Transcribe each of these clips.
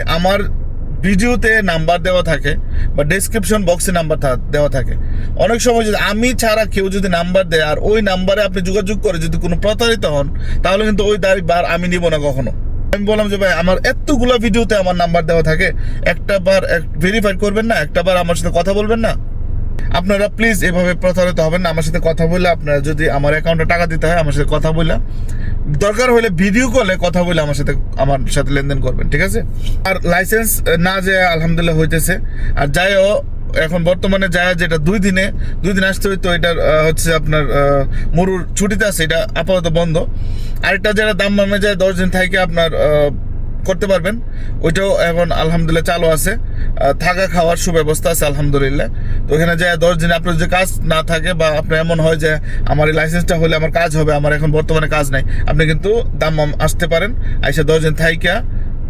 আমার ভিডিওতে নাম্বার দেওয়া থাকে বা ডেসক্রিপশন বক্সে নাম্বার দেওয়া থাকে। অনেক সময় যদি আমি ছাড়া কেউ যদি নাম্বার দেয় আর ওই নাম্বারে আপনি যোগাযোগ করে যদি কোনো প্রতারিত হন, তাহলে কিন্তু ওই দাঁড়ি বার আমি নিব না কখনো। আমি বললাম যে, ভাই, আমার এতগুলো ভিডিওতে আমার নাম্বার দেওয়া থাকে, একটা বার ভেরিফাই করবেন না, একটা বার আমার সাথে কথা বলবেন না। আপনারা প্লিজ এভাবে প্রতারিত হবেন না আমার সাথে কথা বলে আপনারা যদি আমার অ্যাকাউন্টে টাকা দিতে হয় আমার সাথে কথা বলে। দরকার হলে ভিডিও কলে কথা বলে আমার সাথে আমার সাথে লেনদেন করবেন ঠিক আছে? আর লাইসেন্স না যে আলহামদুলিল্লাহ হইতেছে। আর যাইও এখন বর্তমানে যায় যেটা দুই দিনে দুই দিন আসতে হইতো আহ, হচ্ছে আপনার মরুর ছুটিতে আছে এটা আপাতত বন্ধ। আরেকটা যেটা দাম মামে যায় দশ দিন থেকে আপনার করতে পারবেন। ওইটাও এখন আলহামদুলিল্লাহ চালু আছে। থাকা খাওয়ার সুব্যবস্থা আছে, আলহামদুলিল্লাহ। তো এখানে যায় দশ দিন আপনার যে কাজ না থাকে বা আপনার এমন হয় যে আমার এই লাইসেন্সটা হলে আমার কাজ হবে, আমার এখন বর্তমানে কাজ নাই, আপনি কিন্তু দাম আসতে পারেন। আইসা দশ দিন থাইকা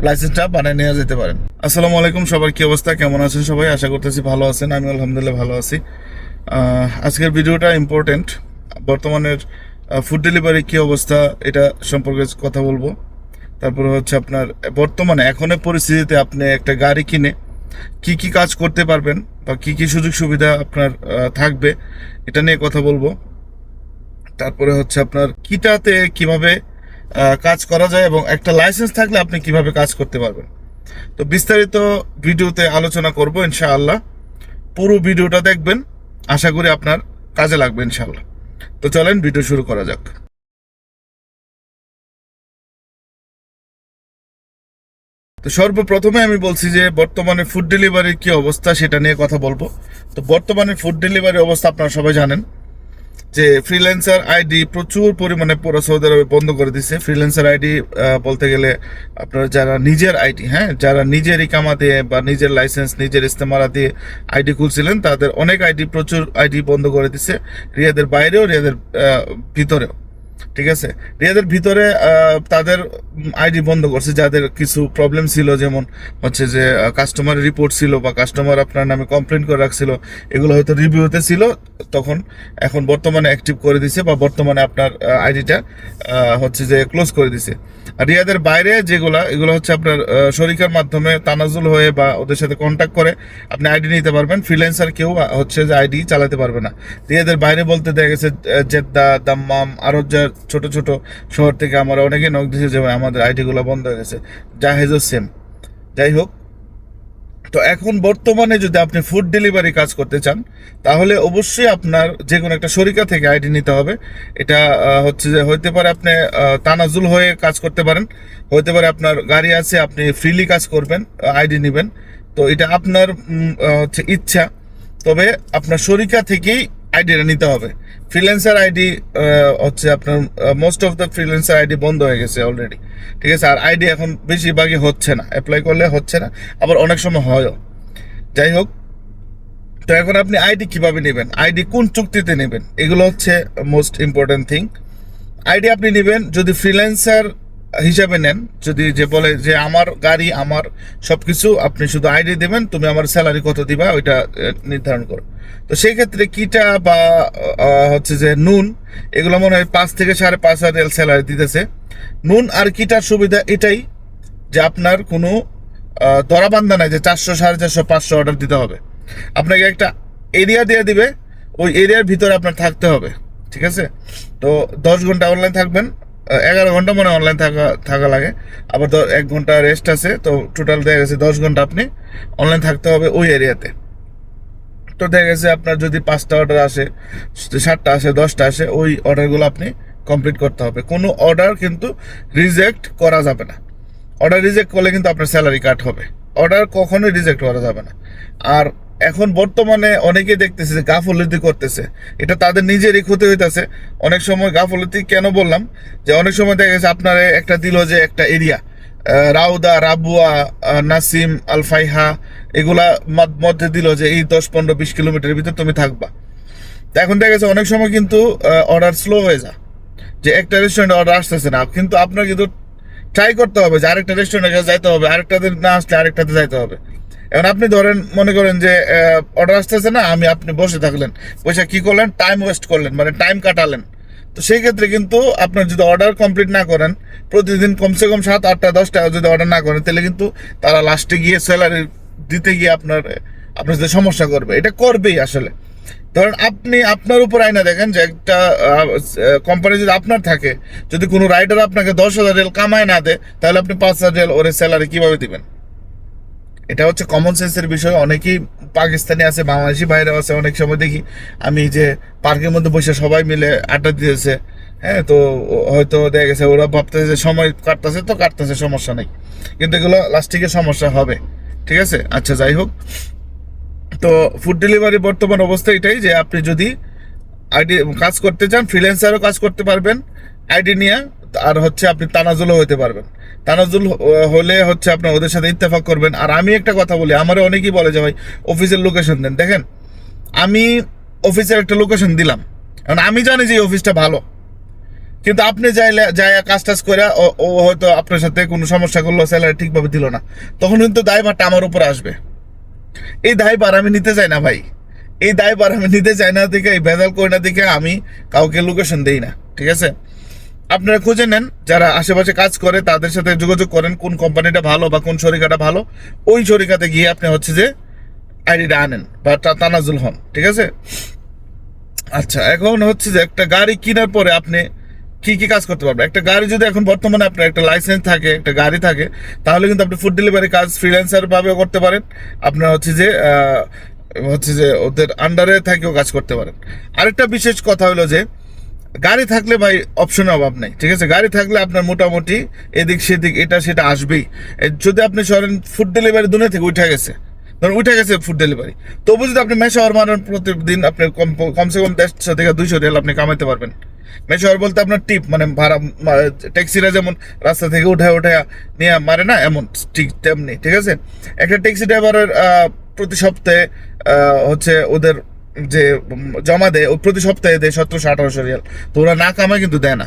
লাইসেন্সটা বানিয়ে নিয়ে যেতে পারেন। আসসালামু আলাইকুম, সবার কি অবস্থা? কেমন আছেন সবাই? আশা করতেছি ভালো আছেন আমি আলহামদুলিল্লাহ ভালো আছি। আজকের ভিডিওটা ইম্পর্টেন্ট বর্তমানের ফুড ডেলিভারি কী অবস্থা এটা সম্পর্কে কথা বলব। তারপরে হচ্ছে আপনার, বর্তমানে, এখনের পরিস্থিতিতে আপনি একটা গাড়ি কিনে কি কি কাজ করতে পারবেন বা কি কি সুযোগ সুবিধা আপনার থাকবে, এটা নিয়ে কথা বলব। তারপরে হচ্ছে আপনার কিটাতে কীভাবে কাজ করা যায় এবং একটা লাইসেন্স থাকলে আপনি কীভাবে কাজ করতে পারবেন। তো বিস্তারিত ভিডিওতে আলোচনা করব ইনশাআল্লাহ। পুরো ভিডিওটা দেখবেন, আশা করি আপনার কাজে লাগবে ইনশাআল্লাহ। তো চলেন, ভিডিও শুরু করা যাক। তো সর্বপ্রথমে আমি বলছি যে বর্তমানে ফুড ডেলিভারির কি অবস্থা সেটা নিয়ে কথা বলব। তো বর্তমানে ফুড ডেলিভারি অবস্থা আপনারা সবাই জানেন যে ফ্রিল্যান্সার আইডি প্রচুর পরিমাণে পুরো সৌদি আরবে বন্ধ করে দিচ্ছে ফ্রিল্যান্সার আইডি বলতে গেলে আপনার যারা নিজের আইডি হ্যাঁ যারা নিজের ইকামা দিয়ে বা নিজের লাইসেন্স নিজের ইস্তেমারা দিয়ে আইডি খুলছিলেন, তাদের অনেক আইডি প্রচুর আইডি বন্ধ করে দিচ্ছে রিয়াদের বাইরেও, রিয়াদের ভিতরেও। ঠিক আছে? রিয়াদের ভিতরে তাদের আইডি বন্ধ করছে, যাদের কিছু প্রবলেম ছিল, যেমন হচ্ছে যে কাস্টমার রিপোর্ট ছিল বা কাস্টমার আপনার নামে কমপ্লেন করে রাখছিল, এগুলো হয়তো রিভিউতে ছিল, তখন এখন বর্তমানে অ্যাক্টিভ করে দিছে বা বর্তমানে আপনার আইডিটা হচ্ছে যে ক্লোজ করে দিছে। আর রিয়াদের বাইরে যেগুলা, এগুলো হচ্ছে আপনার শরিকার মাধ্যমে তানাজুল হয়ে বা ওদের সাথে কন্ট্যাক্ট করে আপনি আইডি নিতে পারবেন ফ্রিল্যান্সার কেউ হচ্ছে যে আইডি চালাতে পারবে না। রিয়াদের বাইরে বলতে দেখা গেছে জেদ্দা, দাম্মাম আরও যা ছোট ছোট শহর থেকে আমরা অনেকে নক দিয়েছে যে আমাদের আইডিগুলো বন্ধ হয়ে গেছে। জাহেজও সেম। যাই হোক, তো এখন বর্তমানে যদি আপনি ফুড ডেলিভারি কাজ করতে চান, তাহলে অবশ্যই আপনার যে কোনো একটা শরিকা থেকে আইডি নিতে হবে। এটা হচ্ছে যে, হইতে পারে আপনি তানাজুল হয়ে কাজ করতে পারেন। হইতে পারে আপনার গাড়ি আছে, আপনি ফ্রিলি কাজ করবেন আইডি নেবেন। তো এটা আপনার হচ্ছে ইচ্ছা। তবে আপনার শরিকা থেকেই আইডিটা নিতে হবে। ফ্রিল্যান্সার আইডি হচ্ছে আপনার most of the freelancer ID বন্ধ হয়ে গেছে অলরেডি ঠিক আছে? আর আইডি এখন বেশিরভাগই হচ্ছে না। অ্যাপ্লাই করলে হচ্ছে না, আবার অনেক সময় হয়ও। যাই হোক, তো এখন আপনি আইডি কীভাবে নেবেন? আইডি কোন চুক্তিতে নেবেন? এগুলো হচ্ছে মোস্ট ইম্পর্টেন্ট থিং আইডি আপনি নেবেন যদি ফ্রিল্যান্সার হিসাবে নেন, যদি যে বলে যে আমার গাড়ি, আমার সবকিছু আপনি শুধু আইডি দেবেন, তুমি আমার স্যালারি কত দিবা, ওইটা নির্ধারণ করো। তো সেই ক্ষেত্রে কিটা বা হচ্ছে যে নুন এগুলো মনে হয় পাঁচ থেকে সাড়ে পাঁচ হাজার স্যালারি দিতেছে। নুন আর কিটার সুবিধা এটাই যে আপনার কোনো আহ, ধরাবান্ধা নাই যে চারশো সাড়ে চারশো পাঁচশো অর্ডার দিতে হবে। আপনাকে একটা এরিয়া দিয়ে দিবে ওই এরিয়ার ভিতরে আপনার থাকতে হবে ঠিক আছে? তো দশ ঘণ্টা অনলাইন থাকবেন এগারো ঘণ্টা মনে অনলাইন থাকা থাকা লাগে আবার এক ঘণ্টা রেস্ট আছে তো টোটাল দেখা গেছে দশ ঘণ্টা আপনি অনলাইন থাকতে হবে ওই এরিয়াতে তো দেখা গেছে আপনার যদি পাঁচটা অর্ডার আসে, সাতটা আসে, দশটা আসে, ওই অর্ডারগুলো আপনি কমপ্লিট করতে হবে। কোনো অর্ডার কিন্তু রিজেক্ট করা যাবে না। অর্ডার রিজেক্ট করলে কিন্তু আপনার স্যালারি কাট হবে। অর্ডার কখনোই রিজেক্ট করা যাবে না। আর এখন বর্তমানে অনেকে দেখতেছে যে গাফলতি করতেছে। এটা তাদের নিজেরই ক্ষতি হইতেছে। অনেক সময় গাফলতি কেন বললাম? যে অনেক সময় দেখা গেছে আপনার একটা দিল যে একটা এরিয়া রাউদা, রাবুয়া নাসিম, আলফাইহা, এগুলা মধ্যে দিল যে এই দশ, পনেরো, বিশ কিলোমিটারের ভিতর তুমি থাকবা। এখন দেখা গেছে অনেক সময় কিন্তু অর্ডার স্লো হয়ে যায়। যে একটা রেস্টুরেন্টে অর্ডার আসতেছে না। কিন্তু আপনার কিন্তু ট্রাই করতে হবে যে আরেকটা রেস্টুরেন্টে যাইতে হবে আরেকটাতে না আসলে আরেকটাতে যাইতে হবে। এখন আপনি ধরেন, মনে করেন যে অর্ডার আসতেছে না, আমি আপনি বসে থাকলেন। বসে কি করলেন? টাইম ওয়েস্ট করলেন মানে টাইম কাটালেন। তো সেই ক্ষেত্রে কিন্তু আপনার যদি অর্ডার কমপ্লিট না করেন, প্রতিদিন কমসে কম সাত, আটটা, দশটা যদি অর্ডার না করেন, তাহলে কিন্তু তারা লাস্টে গিয়ে স্যালারি দিতে গিয়ে আপনার আপনার সাথে সমস্যা করবে। এটা করবেই আসলে। ধরেন আপনি, আপনার উপর আয়না দেখেন যে একটা কোম্পানি যদি আপনার থাকে, যদি কোনো রাইডার আপনাকে দশ হাজার রেল কামায় না দেয়, তাহলে আপনি পাঁচ হাজার রেল ওরে স্যালারি কীভাবে দিবেন? এটা হচ্ছে কমন সেন্সের বিষয়। অনেকেই পাকিস্তানি আছে, বাংলাদেশি বাইরেও আছে। অনেক সময় দেখি আমি যে পার্কের মধ্যে বসে সবাই মিলে আড্ডা দিয়েছে হ্যাঁ তো হয়তো দেখা গেছে, ওরা ভাবতেছে যে সময় কাটতেছে, তো কাটতেছে, সমস্যা নেই। কিন্তু এগুলো লাস্টিকে সমস্যা হবে। ঠিক আছে? আচ্ছা যাই হোক। তো ফুড ডেলিভারি বর্তমান অবস্থা এটাই যে আপনি যদি আইডি কাজ করতে চান ফ্রিল্যান্সারও কাজ করতে পারবেন, আইডি নিয়ে, আর হচ্ছে আপনি তানাজুলও হতে পারবেন। তানাজুল হলে হচ্ছে আপনার ওদের সাথে ইত্তেফাক করবেন। আর আমি একটা কথা বলি আমারও অনেকেই বলে যে, ভাই অফিসের লোকেশন দেন। দেখেন, আমি অফিসের একটা লোকেশন দিলাম। কারণ আমি জানি যে এই অফিসটা ভালো। কিন্তু আপনি যাইলে যাই কাজ টাজ করে ও হয়তো আপনার সাথে কোনো সমস্যা করল স্যালারি ঠিকভাবে দিল না। তখন কিন্তু দায়ভারটা আমার উপরে আসবে। এই দায়ভার আমি নিতে চাই না, ভাই। এই দায়ভার আমি নিতে চাই না দেখে, এই ভেজাল করে না দেখে আমি কাউকে লোকেশন দেই না, ঠিক আছে? আপনারা খুঁজে নেন, যারা আশেপাশে কাজ করে, তাদের সাথে যোগাযোগ করেন কোন কোম্পানিটা ভালো বা কোন শরিকাটা ভালো। ওই শরিকাতে গিয়ে আপনি হচ্ছে যে আইডিটা আনেন বা তানাজুল হন, ঠিক আছে? আচ্ছা এখন হচ্ছে যে একটা গাড়ি কেনার পরে আপনি কি কি কাজ করতে পারবেন? একটা গাড়ি যদি এখন বর্তমানে আপনার একটা লাইসেন্স থাকে, একটা গাড়ি থাকে, তাহলে কিন্তু আপনি ফুড ডেলিভারি কাজ ফ্রিল্যান্সার ভাবেও করতে পারেন। আপনার হচ্ছে যে হচ্ছে যে ওদের আন্ডারে থেকেও কাজ করতে পারেন। আরেকটা বিশেষ কথা হলো যে গাড়ি থাকলে ভাই অপশনের অভাব নাই, ঠিক আছে? গাড়ি থাকলে আপনার মোটামুটি এদিক সেদিক এটা সেটা আসবেই। যদি আপনি সরেন ফুড ডেলিভারি দুনিয়া থেকে উঠে গেছে, ধরুন উঠে গেছে ফুড ডেলিভারি তবু যদি আপনি মেশাওয়ার মারেন প্রতিদিন আপনি কম, কমসে কম দেড়শো থেকে দুইশো রিয়াল আপনি কামাইতে পারবেন। মেশাওয়ার বলতে আপনার টিপ মানে ভাড়া ট্যাক্সিরা যেমন রাস্তা থেকে উঠে উঠে নিয়ে মারে না, এমন ঠিক তেমনি, ঠিক আছে? একটা ট্যাক্সি ড্রাইভারের প্রতি সপ্তাহে হচ্ছে ওদের যে জমা দেয় প্রতি সপ্তাহে দেয় সতেরোশো, আঠারোশো রিয়াল। তো ওরা না কামায় কিন্তু দেয় না।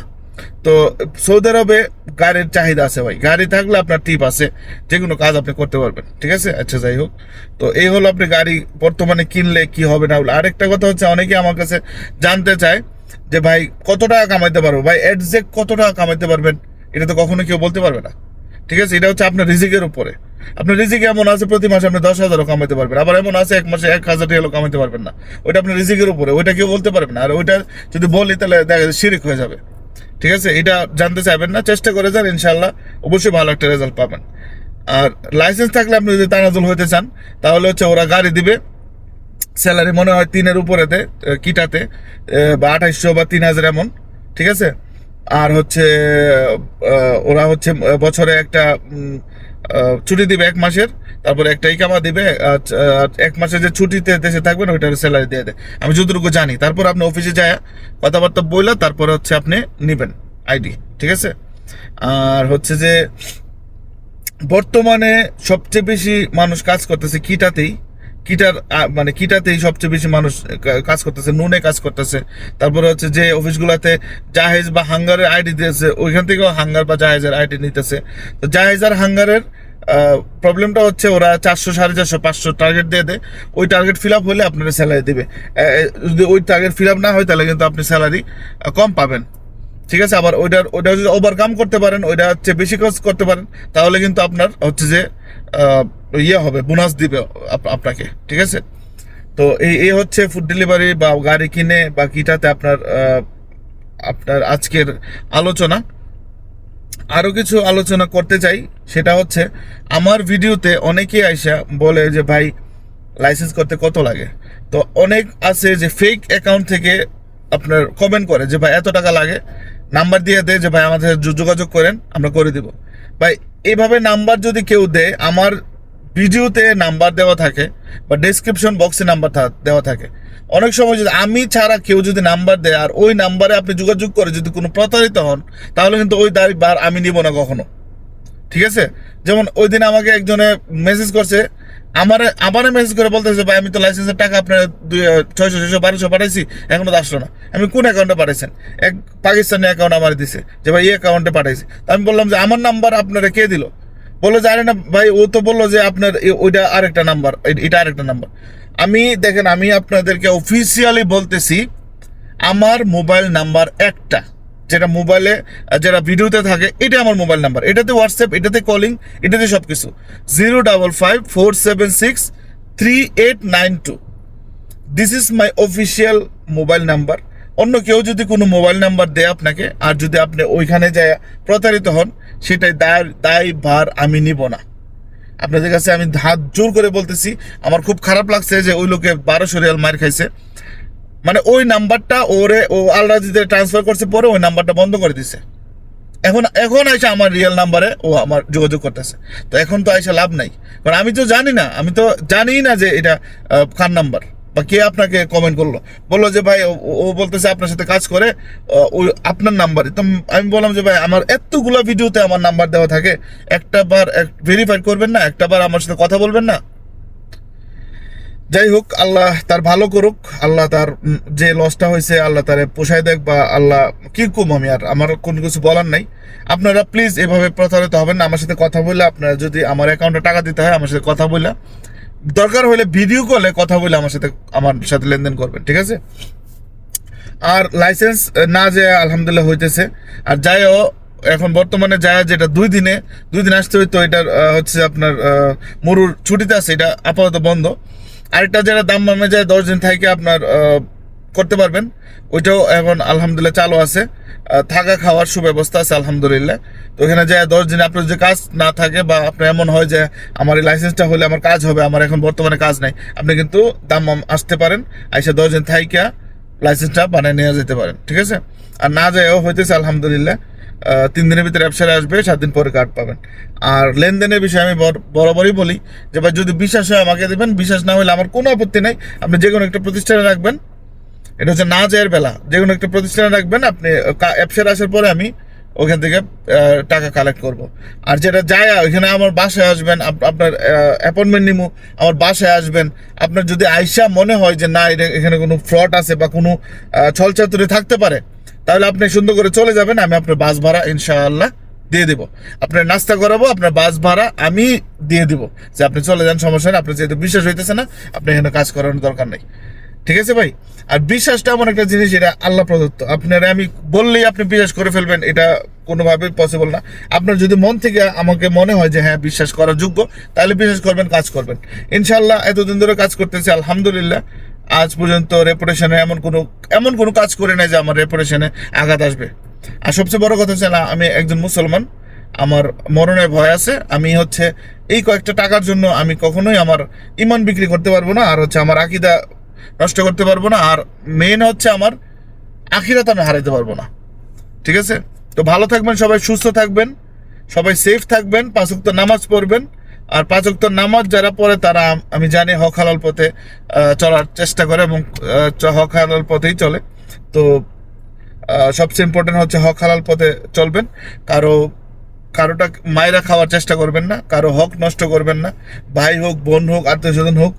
তো সৌদি আরবে গাড়ির চাহিদা আছে ভাই। গাড়ি থাকলে আপনার টিপ আছে। যে কোনো কাজ আপনি করতে পারবেন, ঠিক আছে? আচ্ছা যাই হোক। তো এই হলো আপনি গাড়ি বর্তমানে কিনলে কি হবে না হলে। আরেকটা কথা হচ্ছে, অনেকে আমার কাছে জানতে চায় যে, ভাই, কত টাকা কামাইতে পারব? ভাই এডজেক্ট কত টাকা কামাইতে পারবেন? এটা তো কখনো কেউ বলতে পারবে না। ঠিক আছে? এটা হচ্ছে আপনার রিজিকের উপরে। আপনার রিজিক এমন আছে, প্রতি মাসে আপনি দশ হাজারও কামাইতে পারবেন। আবার এমন আছে, এক মাসে এক হাজার টাকা কামাইতে পারবেন না। ওইটা আপনার রিজিকের উপরে, ওইটা কেউ বলতে পারবে না। আর ওইটা যদি বলি, তাহলে দেখা যায় হয়ে যাবে। ঠিক আছে? এটা জানতে চাইবেন না, চেষ্টা করে যান ইনশাল্লাহ অবশ্যই ভালো একটা রেজাল্ট পাবেন। আর লাইসেন্স থাকলে আপনি যদি তানাজুল হতে চান, তাহলে হচ্ছে ওরা গাড়ি দিবে। স্যালারি মনে হয় তিনের উপরেতে কিটাতে বা আঠাইশশো বা তিন হাজার এমন। ঠিক আছে? আর হচ্ছে ওরা হচ্ছে বছরে একটা ছুটি দিবে এক মাসের, তারপর একটা ইকামা দিবে এক মাসের যে ছুটিতে দেশে থাকবেন ওইটার স্যালারি দিয়ে দেয়। আমি যতটুকু জানি। তারপর আপনি অফিসে যায়, কথাবার্তা বললে তারপরে হচ্ছে আপনি নেবেন আইডি ঠিক আছে? আর হচ্ছে যে, বর্তমানে সবচেয়ে বেশি মানুষ কাজ করতেছে কিটাতেই কিটার মানে কিটাতেই সবচেয়ে বেশি মানুষ কাজ করতেছে, নুনে কাজ করতেছে। তারপরে হচ্ছে যে অফিসগুলোতে জাহেজ বা হাঙ্গারের আইডি দিয়েছে, ওইখান থেকেও হাঙ্গার বা জাহেজের আইডি নিতেছে। তো জাহেজ আর হাঙ্গারের প্রবলেমটা হচ্ছে ওরা চারশো সাড়ে চারশো, পাঁচশো টার্গেট দিয়ে দেয়। ওই টার্গেট ফিল আপ হলে আপনার স্যালারি দেবে। যদি ওই টার্গেট ফিল আপ না হয়, তাহলে কিন্তু আপনি স্যালারি কম পাবেন। ঠিক আছে? আবার ওইটার, ওইটা যদি ওভারকাম করতে পারেন, ওইটা হচ্ছে বেশি কাজ করতে পারেন, তাহলে কিন্তু আপনার হচ্ছে যে ইয়ে হবে, বোনাস দিবে আপনাকে, ঠিক আছে? তো এই এই হচ্ছে ফুড ডেলিভারি বা গাড়ি কিনে বা কিটাতে আপনার আপনার আজকের আলোচনা। আরও কিছু আলোচনা করতে চাই, সেটা হচ্ছে, আমার ভিডিওতে অনেকেই আইসা বলে যে, ভাই লাইসেন্স করতে কত লাগে? তো অনেক আছে যে ফেক অ্যাকাউন্ট থেকে আপনার কমেন্ট করে যে, ভাই, এত টাকা লাগে। নাম্বার দিয়ে দেয় যে, ভাই, আমাদের যোগাযোগ করেন, আমরা করে দিব। ভাই এইভাবে নাম্বার যদি কেউ দেয়, আমার ভিডিওতে নাম্বার দেওয়া থাকে বা ডেসক্রিপশন বক্সে নাম্বার দেওয়া থাকে। অনেক সময় যদি আমি ছাড়া কেউ যদি নাম্বার দেয় আর ওই নাম্বারে আপনি যোগাযোগ করে যদি কোনো প্রতারিত হন, তাহলে কিন্তু ওই দাবি বার আমি নিব না কখনো। ঠিক আছে? যেমন ওই দিন আমাকে একজনে মেসেজ করছে, আমার আমারে মেসেজ করে বলতেছে, ভাই, আমি তো লাইসেন্সের টাকা আপনার দুই ছয়শো ছয়শো, বারোশো পাঠাইছি, এখনও তো আসলো না। আমি কোন অ্যাকাউন্টে পাঠাইছেন? এক পাকিস্তানি অ্যাকাউন্ট আমার দিছে, যে, ভাই, এই অ্যাকাউন্টে পাঠাইছি। তা আমি বললাম যে, আমার নাম্বার আপনারা কে দিল? বলল জানে না, ভাই, ও তো বলল যে আপনার ওইটা আরেকটা নাম্বার এটা আরেকটা নাম্বার। আমি, দেখেন, আমি আপনাদেরকে অফিসিয়ালি বলতেছি, আমার মোবাইল নাম্বার একটা, যেটা মোবাইলে যেটা ভিডিওতে থাকে এটা আমার মোবাইল নাম্বার। এটাতে হোয়াটসঅ্যাপ এটাতে কলিং এটাতে সব কিছু zero double five four seven six three eight nine two. This is my official mobile number অন্য কেউ যদি কোনো মোবাইল নাম্বার দেয় আপনাকে, আর যদি আপনি ওইখানে যায় প্রতারিত হন, সেটাই দায় দায় ভার আমি নিব না। আপনাদের কাছে আমি হাত জোর করে বলতেছি, আমার খুব খারাপ লাগছে যে ওই লোকে বারোশো রিয়াল মার খাইছে। মানে ওই নাম্বারটা ওরে, ও আলরাজিতে ট্রান্সফার করছে, পরে ওই নাম্বারটা বন্ধ করে দিছে। এখন এখন আইসা আমার রিয়েল নাম্বারে ও আমার যোগাযোগ করতেছে। তো এখন তো আইসা লাভ নাই। কারণ আমি তো জানি না, আমি তো জানি না যে এটা কার নাম্বার। বা কে আপনাকে কমেন্ট করল? বলল যে, ভাই, ও- বলতেছে আপনার সাথে কাজ করে ওই আপনার নাম্বারে তো আমি বললাম যে, ভাই, আমার এতগুলো ভিডিওতে আমার নাম্বার দেওয়া থাকে। একটা বার ভেরিফাই করবেন না, একটা বার আমার সাথে কথা বলবেন না। যাই হোক, আল্লাহ তার ভালো করুক, আল্লাহ তার যে লসটা হয়েছে, আল্লাহ তারে পোষায় দেখ বা আল্লাহ, কি কম আমি আর? আমার কোনো কিছু বলার নাই। আপনারা প্লিজ এভাবে প্রতারিত হবেন না। আমার সাথে কথা বললে আপনারা যদি আমার অ্যাকাউন্টে টাকা দিতে হয়, আমার সাথে কথা বলে দরকার হলে ভিডিও কলে কথা বলে আমার সাথে আমার সাথে লেনদেন করবেন, ঠিক আছে? আর লাইসেন্স না যে আলহামদুলিল্লাহ হইতেছে। আর যাইও, এখন বর্তমানে যায় যেটা দুই দিনে দুই দিন আসতে হইতো এটা হচ্ছে আপনার মরুর ছুটিতে আছে, এটা আপাতত বন্ধ। আর আরেকটা যেটা দাম মামে যায়, দশ দিন থেকে আপনার করতে পারবেন। ওইটাও এখন আলহামদুলিল্লাহ চালু আছে। থাকা খাওয়ার সুব্যবস্থা আছে, আলহামদুলিল্লাহ। তো ওখানে যায় দশ দিন আপনার যে কাজ না থাকে বা আপনার এমন হয় যে আমার এই লাইসেন্সটা হলে আমার কাজ হবে, আমার এখন বর্তমানে কাজ নাই, আপনি কিন্তু দাম আসতে পারেন। আইসা দশ দিন থাইকা লাইসেন্সটা বানিয়ে নিয়ে যেতে পারেন, ঠিক আছে? আর না যায়ও হইতেছে, আলহামদুলিল্লাহ। তিন দিনের ভিতরে ব্যবসায় আসবে, সাত দিন পরে কার্ড পাবেন। আর লেনদেনের বিষয়ে আমি বর- বরাবরই বলি যে যদি বিশ্বাস হয় আমাকে দেবেন, বিশ্বাস না হলে আমার কোনো আপত্তি নাই। আপনি যে কোনো একটা প্রতিষ্ঠানে রাখবেন। এটা হচ্ছে না যায়ের বেলা। যে কোনো একটা প্রতিষ্ঠানে রাখবেন, আপনি অ্যাপসের আসার পরে আমি ওখান থেকে টাকা কালেক্ট করব। আর যেটা যায় ওইখানে আমার বাসায় আসবেন আপনার অ্যাপয়েন্টমেন্ট নিমু, আমার বাসায় আসবেন। আপনার যদি আইসা মনে হয় যে না, এটা- এখানে কোনো ফ্রড আছে বা কোনো ছলচাতুরি থাকতে পারে, তাহলে আপনি সুন্দর করে চলে যাবেন, আমি আপনার বাস ভাড়া ইনশাআল্লাহ দিয়ে দেবো। আপনার নাস্তা করাবো, আপনার বাস ভাড়া আমি দিয়ে দিব। যে আপনি চলে যান, সমস্যা নেই, আপনার যেহেতু বিশ্বাস হইতেছে না, আপনি এখানে কাজ করানোর দরকার নেই। ঠিক আছে ভাই? আর বিশ্বাসটা এমন একটা জিনিস এটা আল্লাহ প্রদত্ত। আপনারা আমি বললেই আপনি বিশ্বাস করে ফেলবেন, এটা কোনোভাবে পসিবল না। আপনার যদি মন থেকে আমাকে মনে হয় যে হ্যাঁ বিশ্বাস করার যোগ্য, তাহলে বিশ্বাস করবেন, কাজ করবেন। ইনশাল্লাহ এতদিন ধরে কাজ করতেছি, আলহামদুলিল্লাহ। আজ পর্যন্ত রেপুটেশনে এমন কোনো এমন কোনো কাজ করে নাই যে, আমার রেপুটেশনে আঘাত আসবে। আর সবচেয়ে বড় কথা হচ্ছে না, আমি একজন মুসলমান, আমার মরণের ভয় আছে। আমি হচ্ছে এই কয়েকটা টাকার জন্য আমি কখনোই আমার ইমান বিক্রি করতে পারব না। আর হচ্ছে আমার আকিদা নষ্ট করতে পারব না, আর মেন হচ্ছে আমার আখিরাত আমি হারাইতে পারব না। ঠিক আছে? তো ভালো থাকবেন সবাই, সুস্থ থাকবেন, সবাই সেফ থাকবেন পাঁচক্ত নামাজ পড়বেন, আর পাঁচক্ত নামাজ যারা পড়ে তারা আমি জানি হক হালাল পথে চলার চেষ্টা করে এবং হক হালাল পথেই চলে। তো সবচেয়ে ইম্পর্টেন্ট হচ্ছে হক হালাল পথে চলবেন। কারও, কারোটা মায়েরা খাওয়ার চেষ্টা করবেন না, কারও হক নষ্ট করবেন না, ভাই হোক, বোন হোক আত্মীয় স্বজন হোক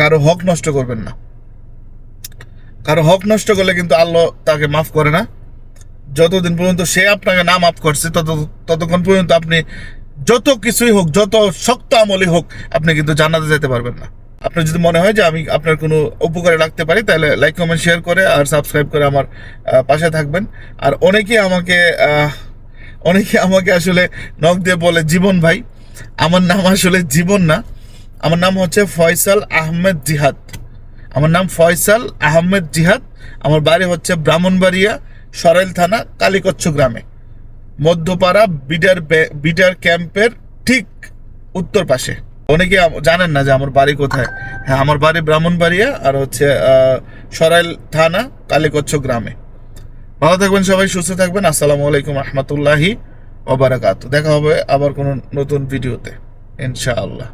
কারও হক নষ্ট করবেন না। কারও হক নষ্ট করলে কিন্তু আল্লাহ তাকে মাফ করে না। যতদিন পর্যন্ত সে আপনাকে না মাফ করছে, তত ততক্ষণ পর্যন্ত আপনি যত কিছুই হোক, যত শক্ত আমলই হোক, আপনি কিন্তু জানাতে যেতে পারবেন না। আপনার যদি মনে হয় যে আমি আপনার কোনো উপকারে রাখতে পারি, তাহলে লাইক কমেন্ট শেয়ার করে আর সাবস্ক্রাইব করে আমার পাশে থাকবেন। আর অনেকেই আমাকে অনেকে আমাকে আসলে নখ দিয়ে বলে, জীবন ভাই, আমার নাম আসলে জীবন না। আমার নাম হচ্ছে ফয়সাল আহমেদ জিহাদ। আমার নাম ফয়সাল আহমেদ জিহাদ। আমার বাড়ি হচ্ছে ব্রাহ্মণবাড়িয়া, সরাইল থানা, কালীকচ্ছ গ্রামে। মধ্যপাড়া বিডার বিডার ক্যাম্পের ঠিক উত্তর পাশে। অনেকে জানেন না যে আমার বাড়ি কোথায়। হ্যাঁ আমার বাড়ি ব্রাহ্মণবাড়িয়া আর হচ্ছে সরাইল থানা, কালীকচ্ছ গ্রামে। ভালো থাকবেন সবাই, সুস্থ থাকবেন। আসসালামু আলাইকুম রহমতুল্লাহি ওবারাকাত দেখা হবে আবার কোনো নতুন ভিডিওতে, ইনশাআল্লাহ।